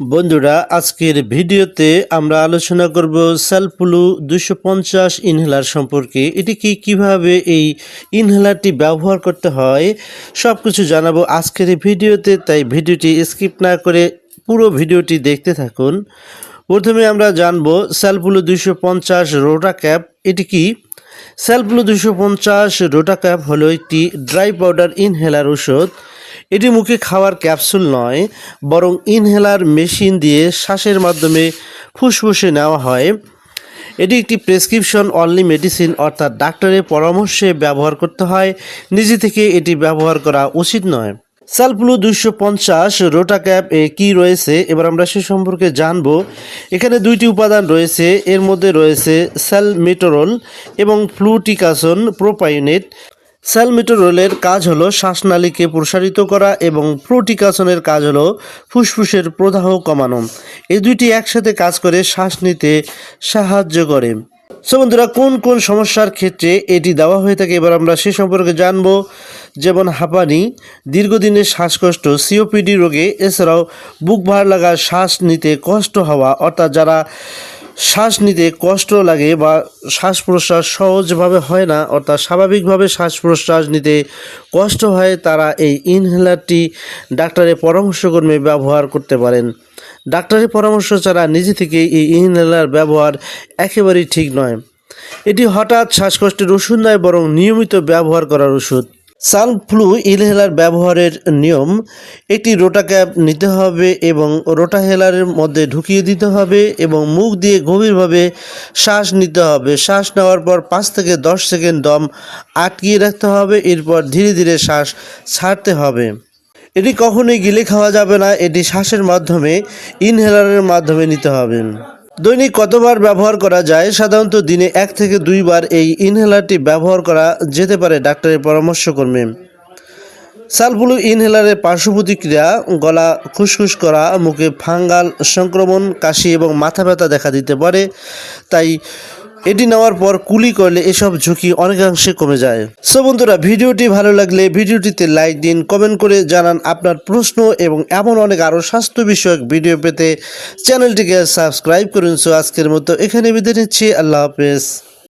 বন্ধুরা, আজকের ভিডিওতে আমরা আলোচনা করব সেলফুলু দুশো পঞ্চাশ ইনহেলার সম্পর্কে। এটি কি কীভাবে এই ইনহেলারটি ব্যবহার করতে হয় সব কিছু জানাব আজকের ভিডিওতে, তাই ভিডিওটি স্কিপ না করে পুরো ভিডিওটি দেখতে থাকুন। প্রথমে আমরা জানব সেলফুলু দুশো পঞ্চাশ রোটা ক্যাপ, এটি কি? সেলফুলু দুশো পঞ্চাশ রোটা ক্যাপ হলো একটি ড্রাই পাউডার ইনহেলার ওষুধ এটি মুখে খাওয়ার ক্যাপসুল নয়, বরং ইনহেলার মেশিন দিয়ে শ্বাসের মাধ্যমে ফুসফুসে নেওয়া হয়। এটি একটি প্রেসক্রিপশন, অনলি মেডিসিন, অর্থাৎ ডাক্তারের পরামর্শে ব্যবহার করতে হয়। নিজে থেকে এটি ব্যবহার করা উচিত নয়। সালফ্লু দুশো পঞ্চাশ রোটা ক্যাপ কী রয়েছে? এবার আমরা সে সম্পর্কে জানব। এখানে দুইটি উপাদান রয়েছে। এর মধ্যে রয়েছে স্যালমেটোরল এবং ফ্লুটিকাসন প্রোপাইনেট। স্যালমেটোরোলের কাজ হলো শ্বাসনালীকে প্রসারিত করা এবং প্রোটিকাসনের কাজ হলো ফুসফুসের প্রদাহ কমানো। এই দুইটি একসাথে কাজ করে শ্বাস নিতে সাহায্য করে। সো বন্ধুরা, কোন কোন সমস্যার ক্ষেত্রে এটি দেওয়া হয়ে থাকে এবার আমরা সে সম্পর্কে জানব। যেমন হাঁপানি, দীর্ঘদিনের শ্বাসকষ্ট সিওপিডি রোগে, এছাড়াও বুক ভার লাগা, শ্বাস নিতে কষ্ট হওয়া, অর্থাৎ যারা শ্বাস নিতে কষ্ট লাগে বা শ্বাস প্রশ্বাস সহজভাবে হয় না, অর্থাৎ স্বাভাবিকভাবে শ্বাস প্রশ্বাস নিতে কষ্ট হয়, তারা এই ইনহেলারটি ডাক্তারের পরামর্শক্রমে ব্যবহার করতে পারেন। ডাক্তারের পরামর্শ ছাড়া নিজে থেকে এই ইনহেলার ব্যবহার একেবারেই ঠিক নয়। এটি হঠাৎ শ্বাসকষ্টের ওষুধ নয়, বরং নিয়মিত ব্যবহার করার ওষুধ। সানফ্লু ইনহেলার ব্যবহারের নিয়ম, একটি রোটা ক্যাপ নিতে হবে এবং রোটা হেলারের মধ্যে ঢুকিয়ে দিতে হবে এবং মুখ দিয়ে গভীরভাবে শ্বাস নিতে হবে। শ্বাস নেওয়ার পর পাঁচ থেকে দশ সেকেন্ড দম আটকিয়ে রাখতে হবে, এরপর ধীরে ধীরে শ্বাস ছাড়তে হবে। এটি কখনোই গিলে খাওয়া যাবে না, এটি শ্বাসের মাধ্যমে, ইনহেলারের মাধ্যমে নিতে হবে। দৈনিক কতবার ব্যবহার করা যায় সাধারণত দিনে এক থেকে দুইবার এই ইনহেলারটি ব্যবহার করা যেতে পারে ডাক্তারের পরামর্শক্রমে। সালফুলু ইনহেলারের পার্শ্ব প্রতিক্রিয়া গলা খুসখুস করা, মুখে ফাঙ্গাল সংক্রমণ, কাশি এবং মাথা ব্যথা দেখা দিতে পারে, তাই এটি নেওয়ার পর কুলি করলে এসব ঝুঁকি অনেকাংশে কমে যায়। সো বন্ধুরা, ভিডিওটি ভালো লাগলে ভিডিওটিতে লাইক দিন কমেন্ট করে জানান আপনার প্রশ্ন এবং এমন অনেক আরও স্বাস্থ্য বিষয়ক ভিডিও পেতে চ্যানেলটিকে সাবস্ক্রাইব করুন। সো আজকের মতো এখানে বিদায় নিচ্ছি। আল্লাহ হাফেজ।